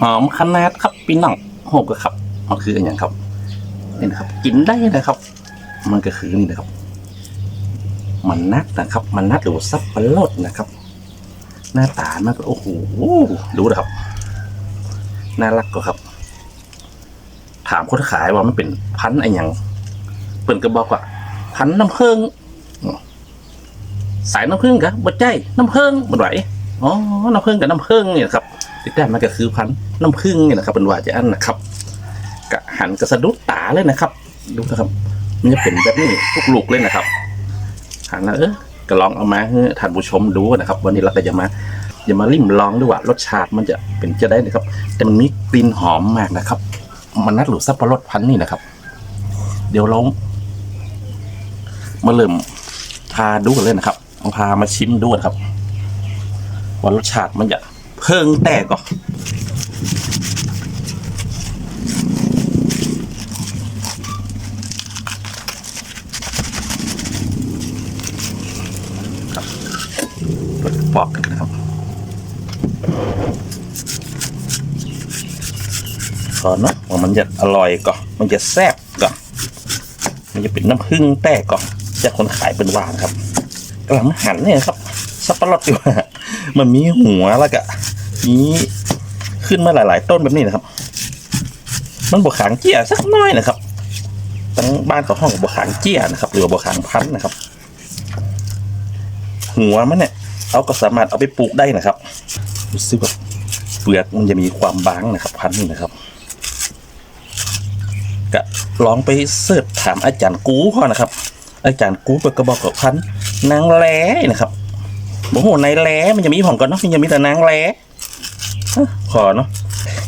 หอมขนาดครับพี่น้องหกครับมันคืออะไรอย่างครับนี่นะครับ กินได้นะครับ มันก็คือนี่นะครับ มันนัดนะครับ มันนัดหรือซับปะรดนะครับ หน้าตามันก็โอ้โหดูนะครับ น่ารักก็ครับ ถามคนขายว่ามันเป็นพันอะไรอย่างเปิ่นก็บอกว่าพันน้ำผึ้งสายน้ำผึ้งกะบ่ใจน้ำผึ้งบ่ไหว อ๋อ น้ำผึ้งกับน้ำผึ้งเนี่ยครับที่แต่มันก็คือพันธุ์น้ำผึ้งเนี่ยนะครับเป็นว่าจะอันนะครับกะหันกระสะดุดตาเลยนะครับ ดูนะครับ มันจะเป็นแบบนี้ทุกลูกเลยนะครับ หันแล้วเออก็ลองเอามาให้ท่านผู้ชมดูนะครับ วันนี้เราก็จะมาจะมาริมลองดูว่ารสชาติมันจะเป็นจะได้นะครับ แต่มันมีกลิ่นหอมมากนะครับ มันนัดหรือซับปะรดพันธุ์นี่นะครับ เดี๋ยวเรามาเริ่มทาดูกันเลยนะครับเอาพามาชิมดูนะครับ ว่ารสชาติมันจะเพิ่งแตกก่อนครับเปิดปอกกันนะครับก่อนเนอะว่ามันจะอร่อยก่อนมันจะแซ่บก่อนมันจะเป็นน้ำผึ้งแตกก่อนจากคนขายเป็นวานครับกำลังหั่นเนี่ยครับสับปะรดดีกว่ มันมีหัวแล้วก็มีขึ้นมาหลาย ๆ ต้นแบบนี้นะครับ มันบวขางเจี้ยสักน้อยนะครับตั้งบ้านเขาห้องบวขางเจี้ยนะครับ หรือบวขางพันธ์นะครับ หัวมันเนี่ยเราก็สามารถเอาไปปลูกได้นะครับรู้สึกว่าเปลือกมันจะมีความบางนะครับ พันธุ์นี้นะครับก็ลองไปเสิร์ชถามอาจารย์กูเขานะครับ อาจารย์กูเปิดกระบอกกับพันนางแร้นะครับ โอ้โหในแร้มันจะมีของก่อนเนาะมันจะมีแต่นางแร้ขอเนาะ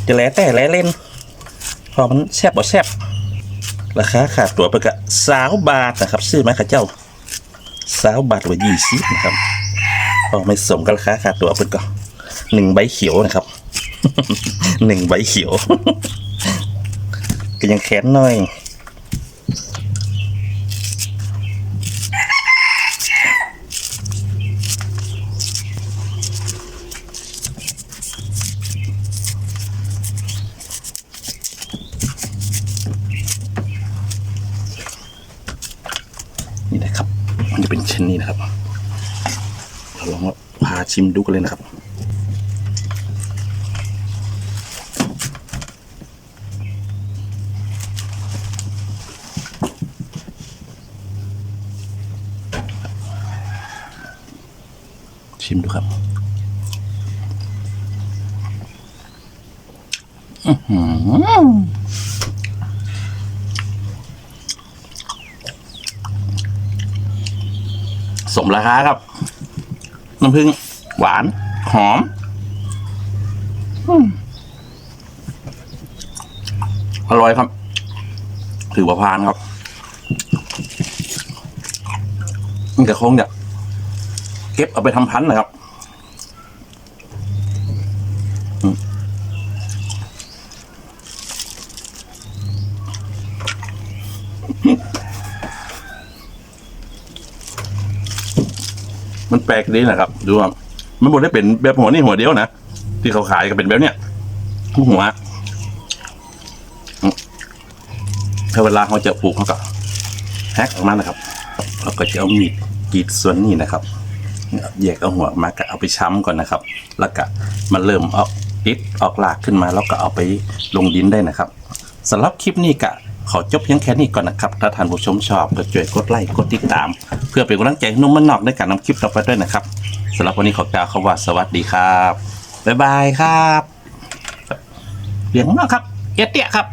จะแร้แต่แร้เล่น พอมันแซ่บบ่แซ่บราคาขาดตัวไปกะสาวบาทนะครับ ซื้อไหมข้าเจ้าสาวบาทหรือยี่สิบนะครับพอไม่สมกับราคาขาดตัวเป็นก็หนึ่งใบเขียวนะครับหนึ่งใบเขียว ก็ยังแค้นหน่อย นี่นะครับ มันจะ เป็นเช่นนี้นะครับ เราลองมาพาชิมดูกันเลยนะครับชิมดูครับ อือหือ สมราคาครับ น้ำผึ้งหวาน หอมอืมอร่อยครับ ถือว่าพานครับมันจะคงจะเก็บเอาไปทำพันธุ์นะครับ มันแปลกดีนะครับ ดูว่ามันบดได้เป็นแบบหัวนี่หัวเดียวนะที่เขาขายก็เป็นแบบเนี้ยทุกหัวถ้าเวลาเขาจะปลูกเขาก็แฮกออกมานะครับแล้วก็จะเอามีดกรีดส่วนนี้นะครับแยกเอาหัวมาก็เอาไปช้ำก่อนนะครับ แล้วก็มันเริ่มออกติดออกหลากขึ้นมา แล้วก็เอาไปลงดินได้นะครับสำหรับคลิปนี้ก็ ขอจบเพียงแค่นี้ก่อนนะครับ ถ้าท่านผู้ชมชอบก็ช่วยกดไลค์กดติดตาม เพื่อเป็นกำลังใจให้หนุ่มมันนอกในการนำคลิปต่อไปด้วยนะครับสำหรับวันนี้ขอกล่าวคำว่าสวัสดีครับบ๊ายบายครับเลี้ยงมากครับเอเตี้ยครับ